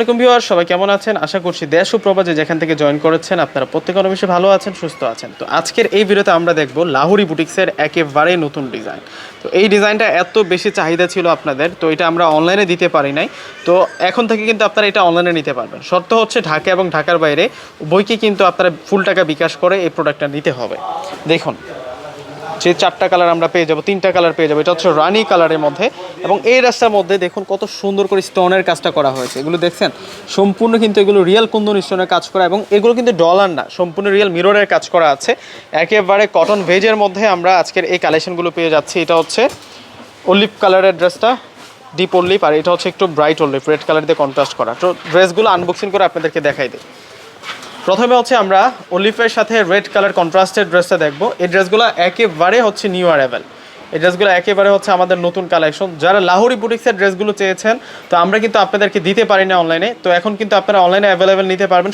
আসসালামাইকুম ভিউয়ার সবাই কেমন আছেন? আশা করছি দেশ ও প্রবাজে যেখান থেকে জয়েন করেছেন, আপনারা প্রত্যেক অনেক ভালো আছেন, সুস্থ আছেন। তো আজকের এই ভিডিওতে আমরা দেখব লাহুরি বুটিক্সের একেবারে নতুন ডিজাইন। তো এই ডিজাইনটা এত বেশি চাহিদা ছিল আপনাদের, তো এটা আমরা অনলাইনে দিতে পারি নাই। তো এখন থেকে কিন্তু আপনারা এটা অনলাইনে নিতে পারবেন। শর্ত হচ্ছে ঢাকা এবং ঢাকার বাইরে বইকে কিন্তু আপনারা ফুল টাকা বিকাশ করে এই প্রোডাক্টটা নিতে হবে। দেখুন যে চারটা কালার আমরা পেয়ে যাব, তিনটা কালার পেয়ে যাব, এটা হচ্ছে রানি কালারের মধ্যে। এবং এই রাস্তার মধ্যে দেখুন কত সুন্দর করে স্টোনের কাজটা করা হয়েছে। এগুলো দেখছেন? সম্পূর্ণ কিন্তু এগুলো রিয়েল কুন্দন স্টোনের কাজ করা এবং এগুলো কিন্তু ডলার না, সম্পূর্ণ রিয়েল মিররের কাজ করা আছে। একেবারে কটন ভেজের মধ্যে আমরা আজকের এই কালেকশনগুলো পেয়ে যাচ্ছি। এটা হচ্ছে অলিভ কালারের ড্রেসটা ডিপ অলিভ আর এটা হচ্ছে একটু ব্রাইট অলিভ রেড কালার দিয়ে কন্ট্রাস্ট করা। তো ড্রেসগুলো আনবক্সিং করে আপনাদেরকে দেখাই দিই। প্রথমে হচ্ছে আমরা অলিফের সাথে রেড কালার কন্ট্রাস্টেড ড্রেসটা দেখব। এই ড্রেসগুলো একেবারে হচ্ছে নিউ অ্যারাইভেল এই ড্রেসগুলো একেবারে হচ্ছে আমাদের নতুন কালেকশন যারা লাহোরি বুটিক্সের ড্রেসগুলো চেয়েছেন, তো আমরা কিন্তু আপনাদেরকে দিতে পারি না অনলাইনে তো এখন কিন্তু আপনারা অনলাইনে অ্যাভেলেবেল নিতে পারবেন।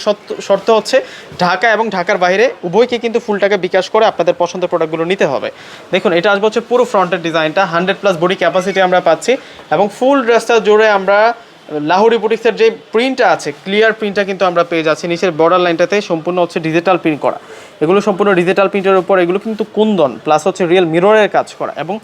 শর্ত হচ্ছে ঢাকা এবং ঢাকার বাইরে উভয়কে কিন্তু ফুল টাকা বিকাশ করে আপনাদের পছন্দের প্রোডাক্টগুলো নিতে হবে। দেখুন, এটা আসবে হচ্ছে পুরো ফ্রন্টের ডিজাইনটা হান্ড্রেড প্লাস বডি ক্যাপাসিটি আমরা পাচ্ছি। এবং ফুল ড্রেসটা জুড়ে আমরা লাহোরি বুটিক্সের যে প্রিন্টটা আছে ক্লিয়ার প্রিন্টটা কিন্তু আমরা পেয়ে যাচ্ছি। নিচের বর্ডার লাইনটাতে সম্পূর্ণ হচ্ছে ডিজিটাল প্রিন্ট করা। এগুলো সম্পূর্ণ ডিজিটাল প্রিন্টের উপর, এগুলো কিন্তু কুন্দন প্লাস হচ্ছে রিয়েল মিররের কাজ করা। এবং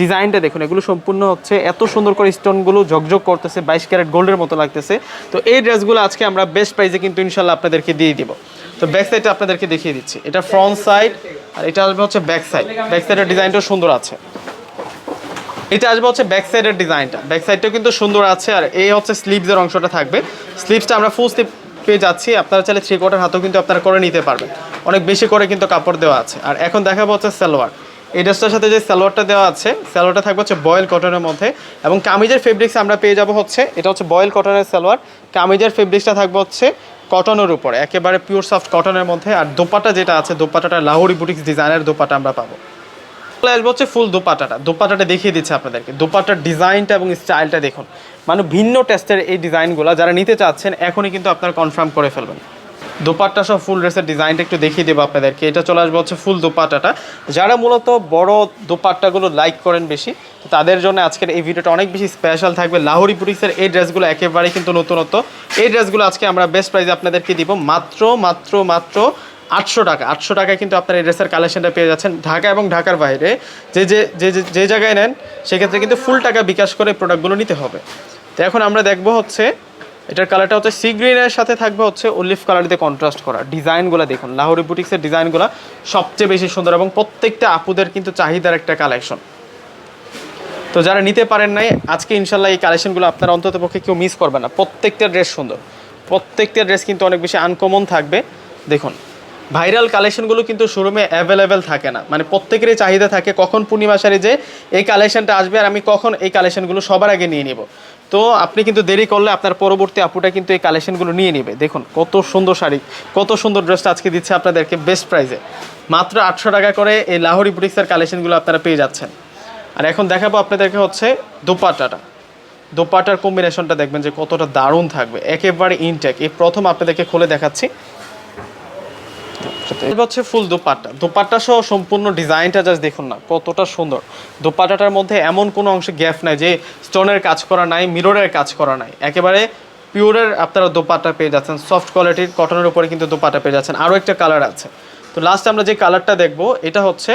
ডিজাইনটা দেখুন, এগুলো সম্পূর্ণ হচ্ছে এত সুন্দর করে স্টোনগুলো ঝকঝক করতেছে, বাইশ ক্যারেট গোল্ডের মতো লাগতেছে। তো এই ড্রেসগুলো আজকে আমরা বেস্ট প্রাইসে কিন্তু ইনশাল্লাহ আপনাদেরকে দিয়ে দিব। তো ব্যাক সাইডটা আপনাদেরকে দেখিয়ে দিচ্ছি। এটা ফ্রন্ট সাইড আর এটা হচ্ছে ব্যাক সাইড ব্যাক সাইডের ডিজাইনটাও সুন্দর আছে। এটা আসবে হচ্ছে ব্যাক সাইডের ডিজাইনটা ব্যাক সাইডটাও কিন্তু সুন্দর আছে, আর এই হচ্ছে স্লিভসের অংশটা থাকবে। স্লিভসটা আমরা ফুল স্লিভ পেয়ে যাচ্ছি, আপনারা চাইলে থ্রি কোয়ার্টার হাতেও কিন্তু আপনারা করে নিতে পারবেন। অনেক বেশি করে কিন্তু কাপড় দেওয়া আছে। আর এখন দেখাবো হচ্ছে সালোয়ার। এই ড্রেসটার সাথে যে সালোয়ারটা দেওয়া আছে, সালোয়ারটা থাকবে হচ্ছে বয়েল কটনের মধ্যে। এবং কামিজের ফেব্রিক্স আমরা পেয়ে যাব হচ্ছে, এটা হচ্ছে বয়েল কটনের সালোয়ার। কামিজের ফেব্রিক্সটা থাকবে হচ্ছে কটনের উপরে, একেবারে পিওর সফট কটনের মধ্যে। আর দোপাটা যেটা আছে দোপাটাটা লাহোরি বুটিক্স ডিজাইনের দোপাটা আমরা পাবো। চলে আসব হচ্ছে ফুল দোপাটাটা। দোপাটাটা দেখিয়ে দিচ্ছে আপনাদেরকে। দোপাটার ডিজাইনটা এবং স্টাইলটা দেখুন। মানে ভিন্ন টেস্টের এই ডিজাইনগুলো যারা নিতে চাচ্ছেন, এখনই কিন্তু আপনারা কনফার্ম করে ফেলবেন। দোপাট্টা সব ফুল ড্রেসের ডিজাইনটা একটু দেখিয়ে দেবো আপনাদেরকে। এটা চলে আসবে হচ্ছে ফুল দোপাটাটা। যারা মূলত বড় দোপাট্টাগুলো লাইক করেন বেশি, তো তাদের জন্য আজকের এই ভিডিওটা অনেক বেশি স্পেশাল থাকবে। লাহোরি বুটিক্সের এই ড্রেসগুলো একেবারেই কিন্তু নতুনত্ব। এই ড্রেসগুলো আজকে আমরা বেস্ট প্রাইসে আপনাদেরকে দিব। মাত্র মাত্র মাত্র আটশো টাকা, আটশো টাকায় কিন্তু আপনার এই ড্রেসের কালেকশনটা পেয়ে যাচ্ছেন ঢাকা এবং ঢাকার বাইরে। যে যে যে, যে- জায়গায় নেন, সেক্ষেত্রে কিন্তু ফুল টাকা বিকাশ করে প্রোডাক্টগুলো নিতে হবে। তো এখন আমরা দেখব হচ্ছে, এটার কালারটা হচ্ছে সি গ্রিনের সাথে থাকবে হচ্ছে অলিভ কালার দিয়ে কন্ট্রাস্ট করা। ডিজাইনগুলো দেখুন লাহোরি বুটিক্সের ডিজাইনগুলো সবচেয়ে বেশি সুন্দর এবং প্রত্যেকটা আপুদের কিন্তু চাহিদার একটা কালেকশন তো যারা নিতে পারেন নাই, আজকে ইনশাল্লাহ এই কালেকশনগুলো আপনার অন্তত পক্ষে কেউ মিস করবে না। প্রত্যেকটা ড্রেস সুন্দর। প্রত্যেকটা ড্রেস কিন্তু অনেক বেশি আনকমন থাকবে। দেখুন ভাইরাল কালেকশনগুলো কিন্তু শোরুমে অ্যাভেলেবেল থাকে না। মানে প্রত্যেকেরই চাহিদা থাকে কখন পূর্ণিমা শাড়ি যে এই কালেকশনটা আসবে আর আমি কখন এই কালেকশনগুলো সবার আগে নিয়ে নিব। তো আপনি কিন্তু দেরি করলে আপনার পরবর্তী আপুটা কিন্তু এই কালেকশনগুলো নিয়ে নেবে। দেখুন কত সুন্দর শাড়ি, কত সুন্দর ড্রেসটা আজকে দিচ্ছে আপনাদেরকে বেস্ট প্রাইসে মাত্র আটশো টাকা করে এই লাহোরি বুটিক্সের কালেকশনগুলো আপনারা পেয়ে যাচ্ছেন। আর এখন দেখাবো আপনাদেরকে হচ্ছে দোপাট্টাটা দোপাট্টার কম্বিনেশনটা দেখবেন যে কতটা দারুণ থাকবে। একেবারে ইনটেক এই প্রথম আপনাদেরকে খুলে দেখাচ্ছি। এটা হচ্ছে ফুল দোপাট্টা। দোপাট্টা সহ সম্পূর্ণ ডিজাইনটা জাস্ট দেখুন না, কতটা সুন্দর। দোপাট্টাটার মধ্যে এমন কোনো অংশে গ্যাপ নাই যে স্টোনের কাজ করা নাই মিররের কাজ করা নাই। একেবারে পিওরের আপনারা দোপাট্টা পেয়ে যাচ্ছেন সফট কোয়ালিটির কটনের উপরে কিন্তু দোপাট্টা পেয়ে যাচ্ছেন। আরও একটা কালার আছে। তো লাস্ট আমরা যে কালারটা দেখব, এটা হচ্ছে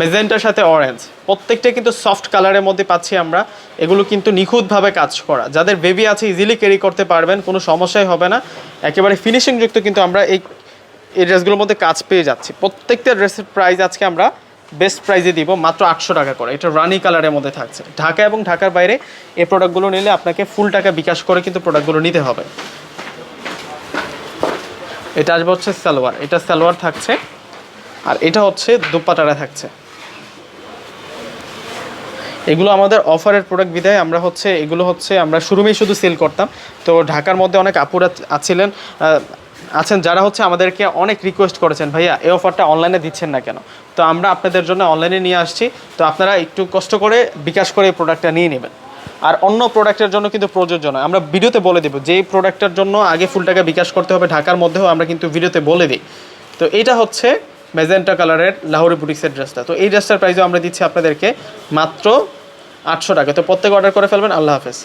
মেজেন্টার সাথে অরেঞ্জ প্রত্যেকটা কিন্তু সফট কালারের মধ্যে পাচ্ছি আমরা। এগুলো কিন্তু নিখুঁতভাবে কাজ করা। যাদের বেবি আছে ইজিলি ক্যারি করতে পারবেন, কোনো সমস্যাই হবে না। একেবারে ফিনিশিংযুক্ত কিন্তু আমরা এই এই ড্রেসগুলোর মধ্যে কাজ পেয়ে যাচ্ছি। প্রত্যেকটা ড্রেসের প্রাইস আজকে আমরা বেস্ট প্রাইজে দিব, মাত্র আটশো টাকা করে। এটা রানি কালারের মধ্যে থাকছে। ঢাকা এবং ঢাকার বাইরে এই প্রোডাক্টগুলো নিলে আপনাকে ফুল টাকা বিকাশ করে কিন্তু প্রোডাক্টগুলো নিতে হবে। এটা আসবে হচ্ছে সালোয়ার। এটা সালোয়ার থাকছে। আর এটা হচ্ছে দুপাটারা থাকছে। এগুলো আমাদের অফারের প্রোডাক্ট বিধায় আমরা হচ্ছে, এগুলো হচ্ছে আমরা শুরুমেই শুধু সেল করতাম। তো ঢাকার মধ্যে অনেক আপুরা আছিলেন আছেন যারা হচ্ছে আমাদেরকে অনেক রিকোয়েস্ট করেছেন, ভাইয়া, এই অফারটা অনলাইনে দিচ্ছেন না কেন? তো আমরা আপনাদের জন্য অনলাইনে নিয়ে আসছি। তো আপনারা একটু কষ্ট করে, বিকাশ করে এই প্রোডাক্টটা নিয়ে নেবেন। আর অন্য প্রোডাক্টের জন্য কিন্তু প্রযোজ্য নয়। আমরা ভিডিওতে বলে দেবো, যে প্রোডাক্টের জন্য আগে ফুল টাকা বিকাশ করতে হবে ঢাকার মধ্যেও, আমরা কিন্তু ভিডিওতে বলে দিই। তো এটা হচ্ছে মেজেন্টা কালারের লাহোরি বুটিক্সের ড্রেসটা তো এই ড্রেসটার প্রাইসও আমরা দিচ্ছি আপনাদেরকে মাত্র আটশো টাকা। তো প্রত্যেক অর্ডার করে ফেলবেন। আল্লাহ হাফেজ।